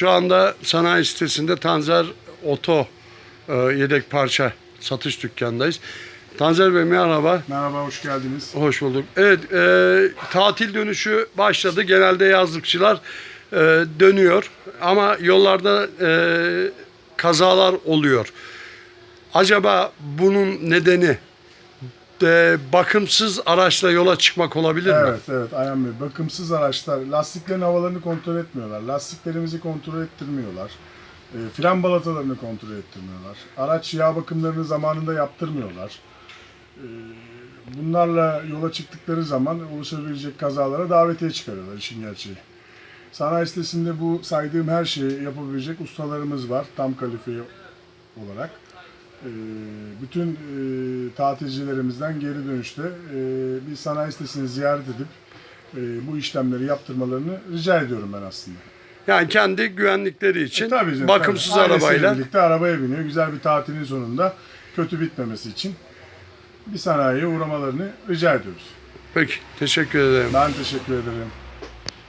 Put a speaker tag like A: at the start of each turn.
A: Şu anda sanayi sitesinde Tanzer Oto e, yedek parça satış dükkanındayız. Tanzer Bey merhaba.
B: Merhaba, hoş geldiniz.
A: Hoş bulduk. Evet, e, tatil dönüşü başladı. Genelde yazlıkçılar e, dönüyor ama yollarda e, kazalar oluyor. Acaba bunun nedeni e, bakımsız araçla yola çıkmak olabilir mi?
B: Evet, evet Ayhan Bey. Bakımsız araçlar, lastiklerin havalarını kontrol etmiyorlar. Lastiklerimizi kontrol ettirmiyorlar. E, fren balatalarını kontrol ettirmiyorlar. Araç yağ bakımlarını zamanında yaptırmıyorlar. E, bunlarla yola çıktıkları zaman oluşabilecek kazalara davetiye çıkarıyorlar işin gerçeği. Sanayi sitesinde bu saydığım her şeyi yapabilecek ustalarımız var tam kalifiye olarak. Ee, bütün e, tatilcilerimizden geri dönüşte e, bir sanayi sitesini ziyaret edip e, bu işlemleri yaptırmalarını rica ediyorum ben aslında.
A: Yani kendi güvenlikleri için
B: E, tabii canım,
A: bakımsız
B: tabii.
A: Arabayla
B: birlikte arabaya biniyor. Güzel bir tatilin sonunda kötü bitmemesi için bir sanayiye uğramalarını rica ediyoruz.
A: Peki teşekkür ederim.
B: Ben teşekkür ederim.